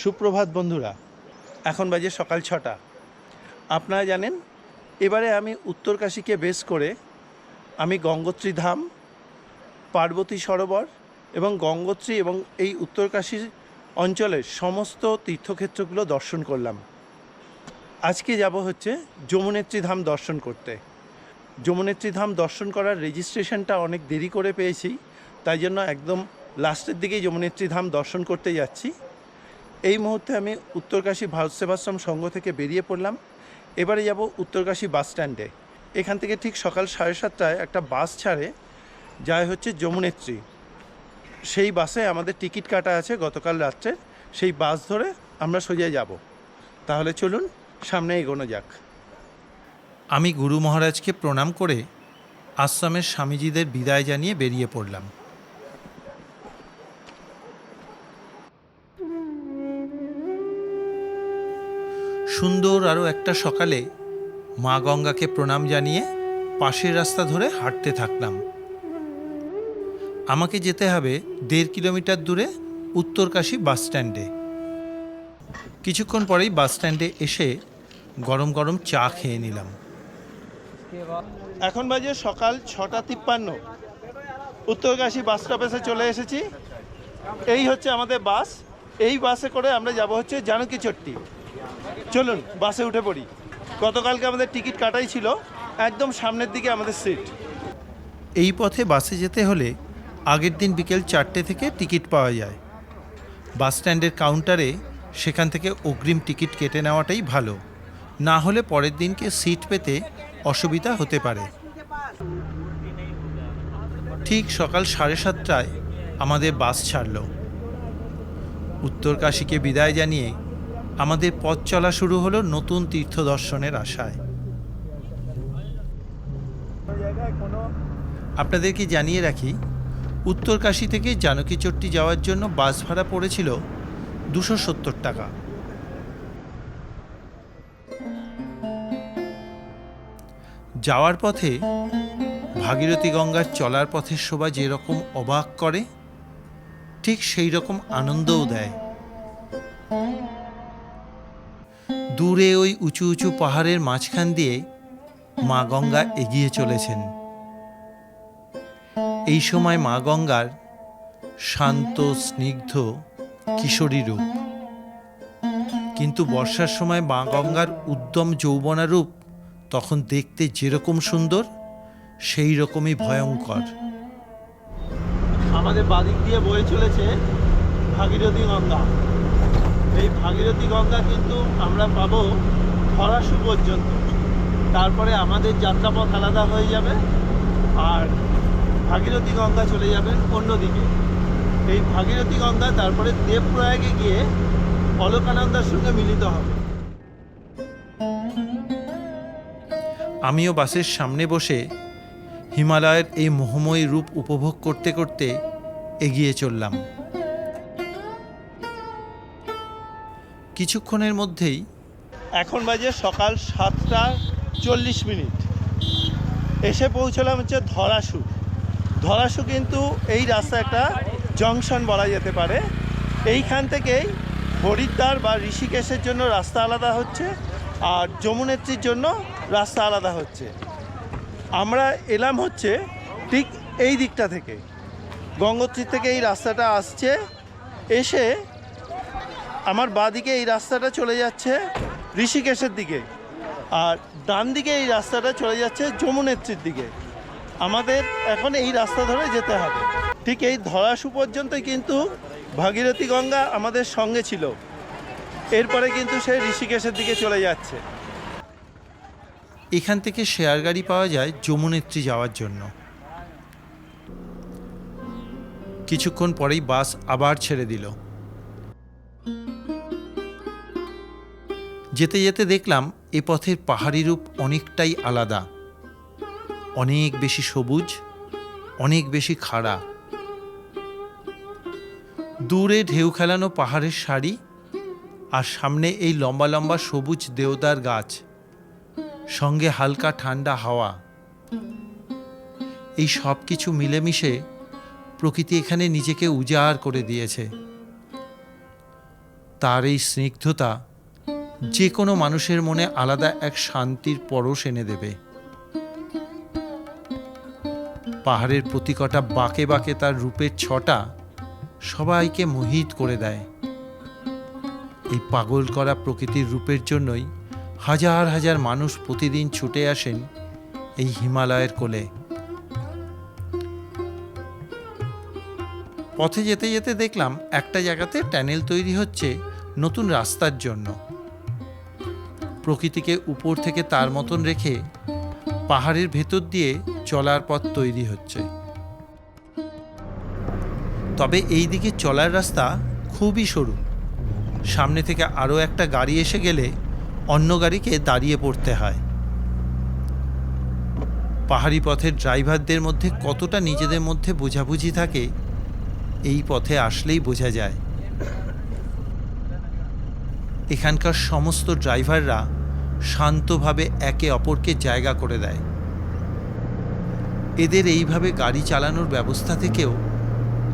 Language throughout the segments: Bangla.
সুপ্রভাত বন্ধুরা, এখন বাজে সকাল ছটা। আপনারা জানেন, এবারে আমি উত্তরকাশীকে বেস করে আমি গঙ্গোত্রী ধাম, পার্বতী সরোবর এবং গঙ্গোত্রী এবং এই উত্তরকাশী অঞ্চলের সমস্ত তীর্থক্ষেত্রগুলো দর্শন করলাম। আজকে যাব হচ্ছে যমুনেত্রী ধাম দর্শন করতে। যমুনেত্রী ধাম দর্শন করার রেজিস্ট্রেশনটা অনেক দেরি করে পেয়েছি, তাই জন্য একদম লাস্টের দিকেই যমুনেত্রী ধাম দর্শন করতে যাচ্ছি। এই মুহূর্তে আমি উত্তরকাশী ভারত সেবাশ্রম সংঘ থেকে বেরিয়ে পড়লাম। এবারে যাব উত্তরকাশী বাস স্ট্যান্ডে। এখান থেকে ঠিক সকাল সাড়ে সাতটায় একটা বাস ছাড়ে যায় হচ্ছে যমুনেত্রী। সেই বাসে আমাদের টিকিট কাটা আছে গতকাল রাত্রে। সেই বাস ধরে আমরা সোজা যাব। তাহলে চলুন সামনে এগোনো যাক। আমি গুরু মহারাজকে প্রণাম করে আশ্রমের স্বামীজিদের বিদায় জানিয়ে বেরিয়ে পড়লাম। সুন্দর আরও একটা সকালে মা গঙ্গাকে প্রণাম জানিয়ে পাশের রাস্তা ধরে হাঁটতে থাকলাম। আমাকে যেতে হবে দেড় কিলোমিটার দূরে উত্তরকাশী বাস স্ট্যান্ডে। কিছুক্ষণ পরেই বাস স্ট্যান্ডে এসে গরম গরম চা খেয়ে নিলাম। এখন বাজে সকাল ছটা তিপ্পান্ন। উত্তরকাশী বাস স্টপেজে চলে এসেছি। এই হচ্ছে আমাদের বাস। এই বাসে করে আমরা যাব হচ্ছে জানকী চট্টি। চলুন, বাসে উঠে পড়ি। গতকালকে আমাদের টিকিট কাটাই ছিল একদম সামনের দিকে আমাদের সিট। এই পথে বাসে যেতে হলে আগের দিন বিকেল চারটে থেকে টিকিট পাওয়া যায়। বাস স্ট্যান্ডের কাউন্টারে সেখান থেকে অগ্রিম টিকিট কেটে নেওয়াটাই ভালো। না হলে পরের দিনকে সিট পেতে অসুবিধা হতে পারে। ঠিক সকাল সাড়ে সাতটায় আমাদের বাস ছাড়ল। উত্তরকাশীকে বিদায় জানিয়ে আমাদের পথ চলা শুরু হলো নতুন তীর্থ দর্শনের আশায়। আপনাদেরকে জানিয়ে রাখি, উত্তরকাশী থেকে জানকী চট্টি যাওয়ার জন্য বাস ভাড়া পড়েছিল দুশো সত্তর টাকা। যাওয়ার পথে ভাগীরথী গঙ্গার চলার পথের শোভা যেরকম অবাক করে, ঠিক সেই রকম আনন্দও দেয়। দূরে ওই উঁচু উঁচু পাহাড়ের মাঝখান দিয়ে মা গঙ্গা এগিয়ে চলেছেন। এই সময় মা গঙ্গার শান্ত, স্নিগ্ধ, কিশোরী রূপ। কিন্তু বর্ষার সময় মা গঙ্গার উদ্যম যৌবনা রূপ তখন দেখতে যেরকম সুন্দর, সেই রকমই ভয়ঙ্কর। আমাদের বাদিক দিয়ে বয়ে চলেছে ভাগীরথী গঙ্গা। এই ভাগীরথী গঙ্গা কিন্তু আমরা পাবো ফরাসু পর্যন্ত। তারপরে আমাদের যাত্রাপথ আলাদা হয়ে যাবে আর ভাগীরথী গঙ্গা চলে যাবে অন্যদিকে এই ভাগীরথী গঙ্গা তারপরে দেবপ্রয়াগে গিয়ে অলকানন্দার সঙ্গে মিলিত হবে। আমিও বাসের সামনে বসে হিমালয়ের এই মোহময়ী রূপ উপভোগ করতে করতে এগিয়ে চললাম। কিছুক্ষণের মধ্যেই এখন বাজে সকাল সাতটা চল্লিশ মিনিট। এসে পৌঁছলাম হচ্ছে ধরাসু। ধরাসু কিন্তু এই রাস্তা একটা জংশন বলা যেতে পারে। এইখান থেকেই হরিদ্বার বা ঋষিকেশের জন্য রাস্তা আলাদা হচ্ছে আর যমুনেত্রীর জন্য রাস্তা আলাদা হচ্ছে। আমরা এলাম হচ্ছে ঠিক এই দিকটা থেকে। গঙ্গোত্রী থেকে এই রাস্তাটা আসছে। এসে আমার বাঁদিকে এই রাস্তাটা চলে যাচ্ছে ঋষিকেশের দিকে। আর ডান দিকে এই রাস্তাটা চলে যাচ্ছে যমুনেত্রীর দিকে। আমাদের এখন এই রাস্তা ধরে যেতে হবে। ঠিক এই ধরাসু পর্যন্তই কিন্তু ভাগীরথী গঙ্গা আমাদের সঙ্গে ছিল। এরপরে কিন্তু সে ঋষিকেশের দিকে চলে যাচ্ছে। এখান থেকে শেয়ার গাড়ি পাওয়া যায় যমুনেত্রী যাওয়ার জন্য। কিছুক্ষণ পরেই বাস আবার ছেড়ে দিল। যেতে যেতে দেখলাম এ পথের পাহাড়ি রূপ অনেকটাই আলাদা। অনেক বেশি সবুজ, অনেক বেশি খাড়া। দূরে ঢেউ খেলানো পাহাড়ের সারি আর সামনে এই লম্বা লম্বা সবুজ দেওদার গাছ, সঙ্গে হালকা ঠান্ডা হাওয়া। এই সব কিছু মিলেমিশে প্রকৃতি এখানে নিজেকে উজাড় করে দিয়েছে। তার এই স্নিগ্ধতা যে কোনো মানুষের মনে আলাদা এক শান্তির পরশ এনে দেবে। পাহাড়ের প্রতি কটা বাঁকে বাঁকে তার রূপের ছটা সবাইকে মোহিত করে দেয়। এই পাগল করা প্রকৃতির রূপের জন্যই হাজার হাজার মানুষ প্রতিদিন ছুটে আসেন এই হিমালয়ের কোলে। পথে যেতে যেতে দেখলাম একটা জায়গাতে ট্যানেল তৈরি হচ্ছে নতুন রাস্তার জন্য। প্রকৃতিকে উপর থেকে তার মতন রেখে পাহাড়ের ভেতর দিয়ে চলার পথ তৈরি হচ্ছে। তবে এই দিকে চলার রাস্তা খুবই সরু। সামনে থেকে আরও একটা গাড়ি এসে গেলে অন্য গাড়িকে দাঁড়িয়ে পড়তে হয়। পাহাড়ি পথের ড্রাইভারদের মধ্যে কতটা নিজেদের মধ্যে বোঝাবুঝি থাকে, এই পথে আসলেই বোঝা যায়। এখানকার সমস্ত ড্রাইভাররা শান্তভাবে একে অপরকে জায়গা করে দেয়। এদের এইভাবে গাড়ি চালানোর ব্যবস্থা থেকেও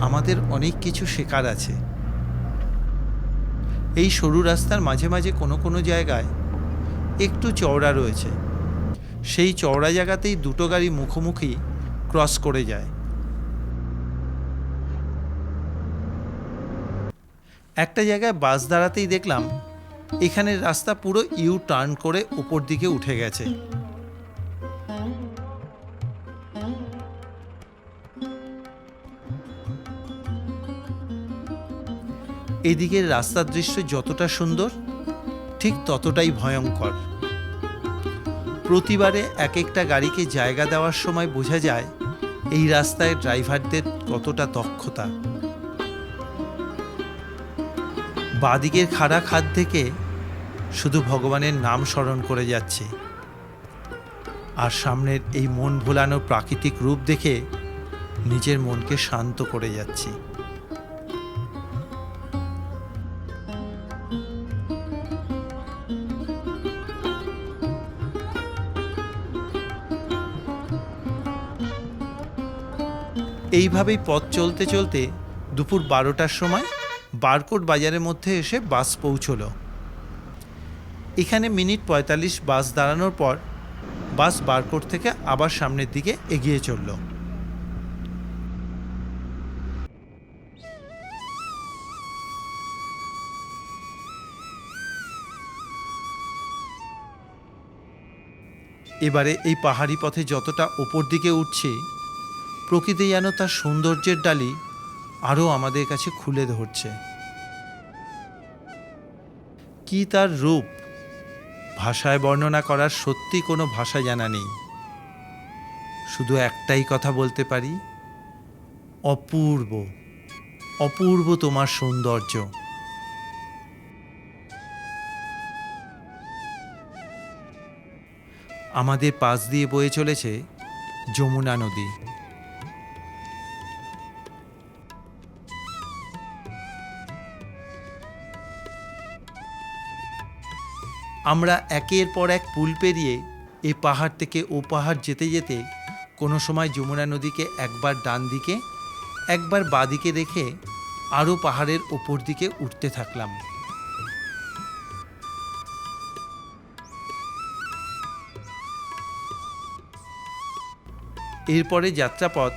আমাদের অনেক কিছু শেখার আছে। এই সরু রাস্তার মাঝে মাঝে কোনো কোনো জায়গায় একটু চওড়া রয়েছে। সেই চওড়া জায়গাতেই দুটো গাড়ি মুখোমুখি ক্রস করে যায়। একটা জায়গায় বাস দাঁড়াতেই দেখলাম এখানের রাস্তা পুরো ইউ টার্ন করে উপর দিকে উঠে গেছে। এদিকের রাস্তার দৃশ্য যতটা সুন্দর, ঠিক ততটাই ভয়ঙ্কর। প্রতিবারে এক একটা গাড়িকে জায়গা দেওয়ার সময় বোঝা যায়, এই রাস্তায় ড্রাইভারদের কতটা দক্ষতা। বাদিকের খাড়া খাদ থেকে শুধু ভগবানের নাম স্মরণ করে যাচ্ছে। আর সামনের এই মন ভোলানো প্রাকৃতিক রূপ দেখে নিজের মনকে শান্ত করে যাচ্ছি। এইভাবেই পথ চলতে চলতে দুপুর বারোটার সময় বারকোট বাজারের মধ্যে এসে বাস পৌঁছলো। এখানে মিনিট পঁয়তাল্লিশ বাস দাঁড়ানোর পর বাস বারকোট থেকে আবার সামনের দিকে এগিয়ে চলল। এবারে এই পাহাড়ি পথে যতটা ওপর দিকে উঠছে, প্রকৃতি যেন তার সৌন্দর্যের ডালি আরও আমাদের কাছে খুলে ধরছে। কি তার রূপ? ভাষায় বর্ণনা করার সত্যি কোনো ভাষা জানা নেই। শুধু একটাই কথা বলতে পারি, অপূর্ব অপূর্ব তোমার সৌন্দর্য। আমাদের পাশ দিয়ে বয়ে চলেছে যমুনা নদী। আমরা একের পর এক পুল পেরিয়ে এই পাহাড় থেকে ও পাহাড় যেতে যেতে কোনো সময় যমুনা নদীকে একবার ডান দিকে, একবার বাদিকে রেখে আরও পাহাড়ের ওপর দিকে উঠতে থাকলাম। এরপরে যাত্রাপথ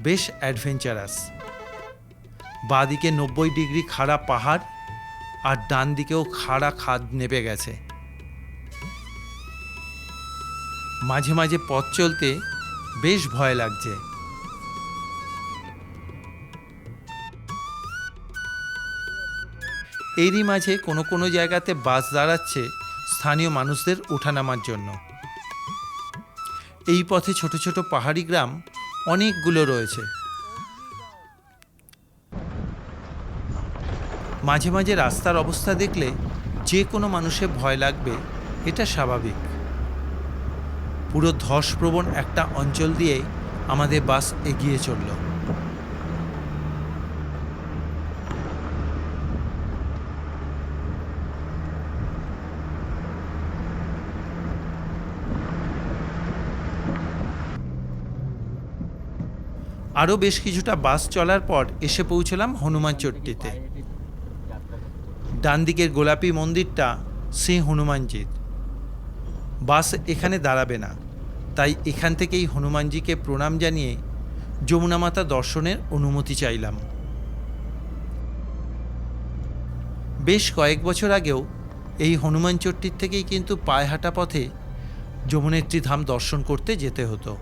বেশ অ্যাডভেঞ্চারাস। বাদিকে নব্বই ডিগ্রি খাড়া পাহাড় আর ডান দিকেও খাড়া খাদ নেবে গেছে। মাঝে মাঝে পথ চলতে বেশ ভয় লাগছে। এরই মাঝে কোনো কোনো জায়গাতে বাস দাঁড়াচ্ছে স্থানীয় মানুষদের ওঠানামার জন্য। এই পথে ছোট ছোট পাহাড়ি গ্রাম অনেকগুলো রয়েছে। মাঝে মাঝে রাস্তার অবস্থা দেখলে যে কোনো মানুষের ভয় লাগবে, এটা স্বাভাবিক। পুরো ধসপ্রবণ একটা অঞ্চল দিয়ে আমাদের বাস এগিয়ে চলল। আরও বেশ কিছুটা বাস চলার পর এসে পৌঁছলাম হনুমান চট্টিতে। ডান দিকের গোলাপি মন্দিরটা শ্রী হনুমানজির। বাস এখানে দাঁড়াবে না। তাই এখান থেকেই হনুমানজিকে প্রণাম জানিয়ে যমুনা মাতা দর্শনের অনুমতি চাইলাম। বেশ কয়েক বছর আগেও এই হনুমান চট্টির থেকেই কিন্তু পায়ে হাঁটা পথে যমুনেত্রী ধাম দর্শন করতে যেতে হতো।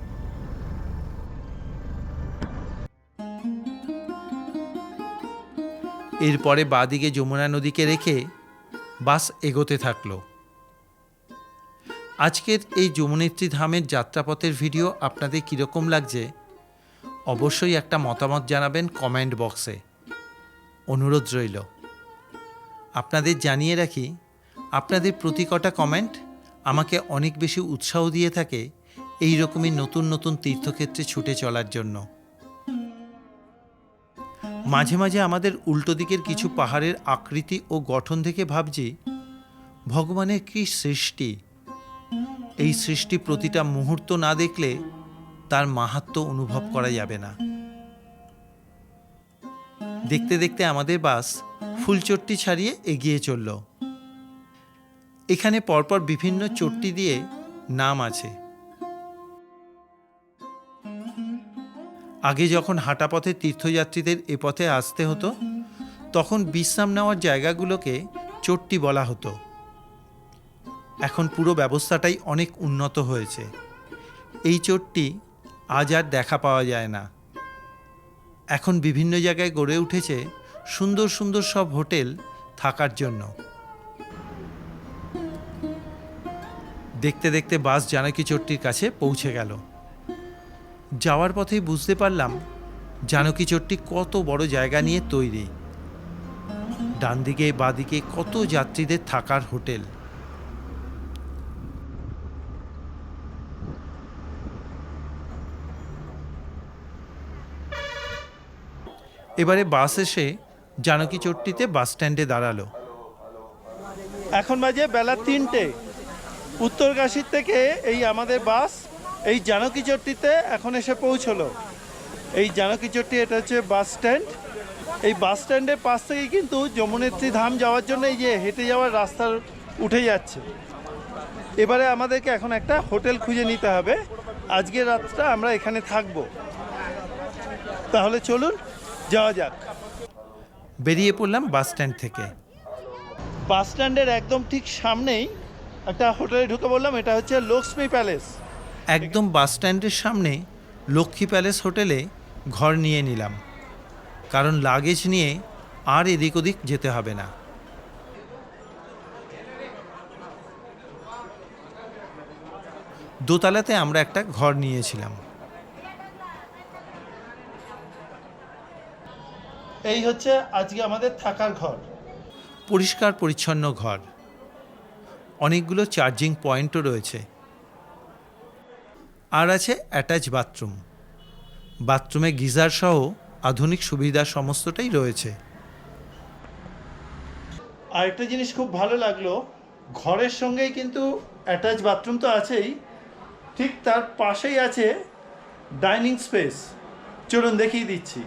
এরপরে বাদিকে যমুনা নদীকে রেখে বাস এগোতে থাকল। আজকের এই যমুনেত্রী ধামের যাত্রাপথের ভিডিও আপনাদের কীরকম লাগছে? অবশ্যই একটা মতামত জানাবেন কমেন্ট বক্সে। অনুরোধ রইল। আপনাদের জানিয়ে রাখি, আপনাদের প্রতি কটা কমেন্ট আমাকে অনেক বেশি উৎসাহ দিয়ে থাকে এই রকমই নতুন নতুন তীর্থক্ষেত্রে ছুটে চলার জন্য। মাঝে মাঝে আমাদের উল্টো দিকের কিছু পাহাড়ের আকৃতি ও গঠন থেকে ভাবছি, ভগবানের কী সৃষ্টি? এই সৃষ্টি প্রতিটা মুহূর্ত না দেখলে তার মাহাত্ম্য অনুভব করা যাবে না। দেখতে দেখতে আমাদের বাস ফুলচট্টি ছাড়িয়ে এগিয়ে চলল। এখানে পরপর বিভিন্ন চট্টি দিয়ে নাম আছে। আগে যখন হাঁটা পথে তীর্থযাত্রীদের এ পথে আসতে হতো, তখন বিশ্রাম নেওয়ার জায়গাগুলোকে চট্টি বলা হতো। এখন পুরো ব্যবস্থাটাই অনেক উন্নত হয়েছে। এই চোটটি আজ আর দেখা পাওয়া যায় না। এখন বিভিন্ন জায়গায় গড়ে উঠেছে সুন্দর সুন্দর সব হোটেল থাকার জন্য। দেখতে দেখতে বাস জানকী চট্টির কাছে পৌঁছে গেল। যাওয়ার পথেই বুঝতে পারলাম জানকী চট্টি কত বড় জায়গা নিয়ে তৈরি। ডান দিকে বাদিকে কত যাত্রীদের থাকার হোটেল। এবারে বাস এসে জানকী চট্টিতে বাস স্ট্যান্ডে দাঁড়াল। এখন বাজে বেলা তিনটে। উত্তরকাশীর থেকে এই আমাদের বাস এই জানকী চট্টিতে এখন এসে পৌঁছলো। এই জানকী চট্টি, এটা হচ্ছে বাস স্ট্যান্ড। এই বাস স্ট্যান্ডের পাশ থেকে কিন্তু যমুনেত্রী ধাম যাওয়ার জন্য এই যে হেঁটে যাওয়ার রাস্তা উঠে যাচ্ছে। এবারে আমাদেরকে এখন একটা হোটেল খুঁজে নিতে হবে। আজকের রাতটা আমরা এখানে থাকব। তাহলে চলুন যাওয়া যাক। বেরিয়ে পড়লাম বাস স্ট্যান্ড থেকে। বাস স্ট্যান্ডের একদম ঠিক সামনেই একটা হোটেলে ঢুকে বললাম এটা হচ্ছে লক্ষ্মী প্যালেস। একদম বাস স্ট্যান্ডের সামনে লক্ষ্মী প্যালেস হোটেলে ঘর নিয়ে নিলাম। কারণ লাগেজ নিয়ে আর এদিক ওদিক যেতে হবে না। দোতলাতে আমরা একটা ঘর নিয়েছিলাম। এই হচ্ছে আজকে আমাদের থাকার ঘর। পরিষ্কার পরিচ্ছন্ন ঘর। অনেকগুলো চার্জিং পয়েন্টও রয়েছে। আর আছে অ্যাটাচ বাথরুম বাথরুমে গিজার সহ আধুনিক সুবিধা সমস্তটাই রয়েছে। আরেকটা জিনিস খুব ভালো লাগল ঘরের সঙ্গেই কিন্তু অ্যাটাচ বাথরুম তো আছেই ঠিক তার পাশেই আছে ডাইনিং স্পেস চলুন দেখিয়ে দিচ্ছি।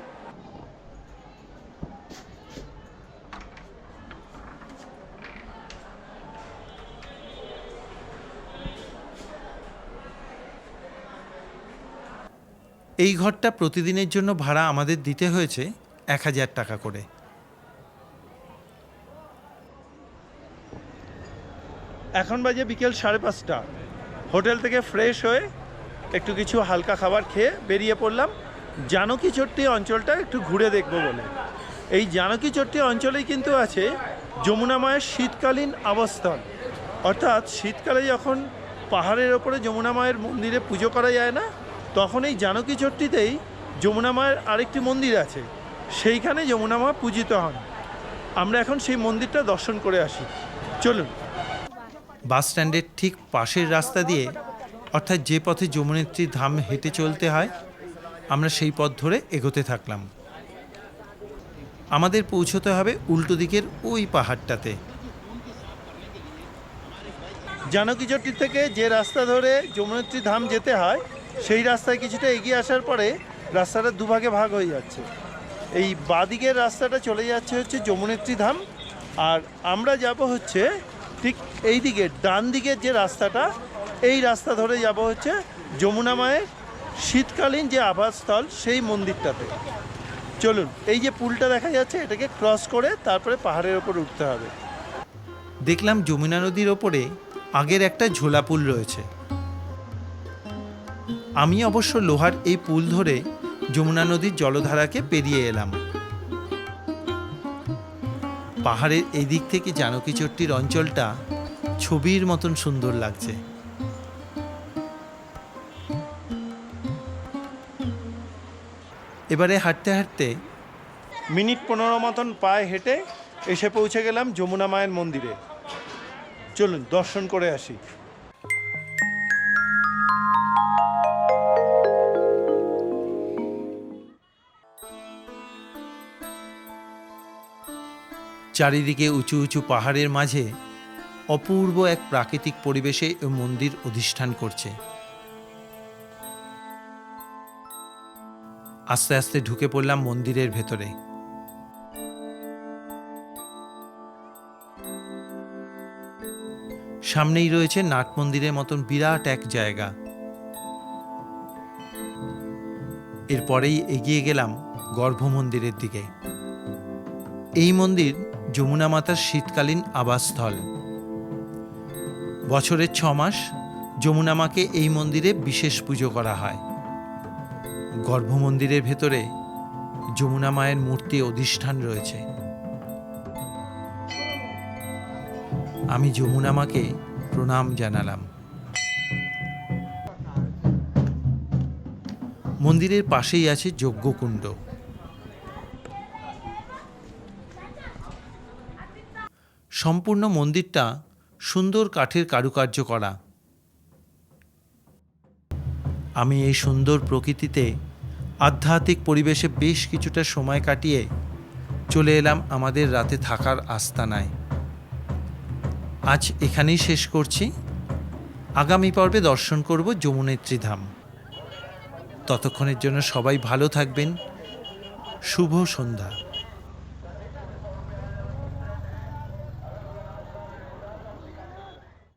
এই ঘরটা প্রতিদিনের জন্য ভাড়া আমাদের দিতে হয়েছে এক হাজার টাকা করে। এখন বাজে বিকেল সাড়ে পাঁচটা। হোটেল থেকে ফ্রেশ হয়ে একটু কিছু হালকা খাবার খেয়ে বেরিয়ে পড়লাম। জানকী চট্টি অঞ্চলটা একটু ঘুরে দেখব বলে। এই জানকী চট্টি অঞ্চলেই কিন্তু আছে যমুনা মায়ের শীতকালীন আবাসস্থল। অর্থাৎ শীতকালে যখন পাহাড়ের ওপরে যমুনা মায়ের মন্দিরে পুজো করা যায় না তখন এই জানকী চট্টিতেই যমুনা মায়ের আরেকটি মন্দির আছে। সেইখানে যমুনা মা পূজিত হন। আমরা এখন সেই মন্দিরটা দর্শন করে আসি। চলুন। বাস স্ট্যান্ডের ঠিক পাশের রাস্তা দিয়ে অর্থাৎ যে পথে যমুনেত্রী ধাম হেঁটে চলতে হয় আমরা সেই পথ ধরে এগোতে থাকলাম। আমাদের পৌঁছতে হবে উল্টো দিকের ওই পাহাড়টাতে। জানকী চট্টি থেকে যে রাস্তা ধরে যমুনেত্রী ধাম যেতে হয় সেই রাস্তায় কিছুটা এগিয়ে আসার পরে রাস্তাটা দুভাগে ভাগ হয়ে যাচ্ছে। এই বাদিকের রাস্তাটা চলে যাচ্ছে হচ্ছে যমুনেত্রী ধাম আর আমরা যাব হচ্ছে ঠিক এই দিকে, ডান দিকের যে রাস্তাটা, এই রাস্তা ধরে যাব হচ্ছে যমুনা মায়ের শীতকালীন যে আবাসস্থল সেই মন্দিরটাতে। চলুন, এই যে পুলটা দেখা যাচ্ছে এটাকে ক্রস করে তারপরে পাহাড়ের ওপর উঠতে হবে। দেখলাম যমুনা নদীর ওপরে আগের একটা ঝোলা পুল রয়েছে। আমি অবশ্য লোহার এই পুল ধরে যমুনা নদীর জলধারাকে পেরিয়ে এলাম। পাহাড়ের এই দিক থেকে জানকী চট্টির অঞ্চলটা ছবির মতন সুন্দর লাগছে। এবারে হাঁটতে হাঁটতে মিনিট পনেরো মতন পায়ে হেঁটে এসে পৌঁছে গেলাম যমুনা মায়ের মন্দিরে। চলুন, দর্শন করে আসি। চারিদিকে উঁচু উঁচু পাহাড়ের মাঝে অপূর্ব এক প্রাকৃতিক পরিবেশে মন্দির অধিষ্ঠান করছে। আস্তে আস্তে ঢুকে পড়লাম মন্দিরের ভেতরে। সামনেই রয়েছে নাট মন্দিরের মতন বিরাট এক জায়গা। এরপরেই এগিয়ে গেলাম গর্ভ মন্দিরের দিকে। এই মন্দির যমুনা মাতার শীতকালীন আবাসস্থল। বছরের ছ মাস যমুনা মাকে এই মন্দিরে বিশেষ পুজো করা হয়। গর্ভমন্দিরের ভেতরে যমুনা মায়ের মূর্তি অধিষ্ঠান রয়েছে। আমি যমুনা মাকে প্রণাম জানালাম। মন্দিরের পাশেই আছে যজ্ঞকুণ্ড। সম্পূর্ণ মন্দিরটা সুন্দর কাঠের কারুকার্য করা। আমি এই সুন্দর প্রকৃতিতে আধ্যাত্মিক পরিবেশে বেশ কিছুটা সময় কাটিয়ে চলে এলাম আমাদের রাতে থাকার আস্তানায়। আজ এখানেই শেষ করছি। আগামী পর্বে দর্শন করব যমুনেত্রী ধাম ততক্ষণের জন্য সবাই ভালো থাকবেন। শুভ সন্ধ্যা।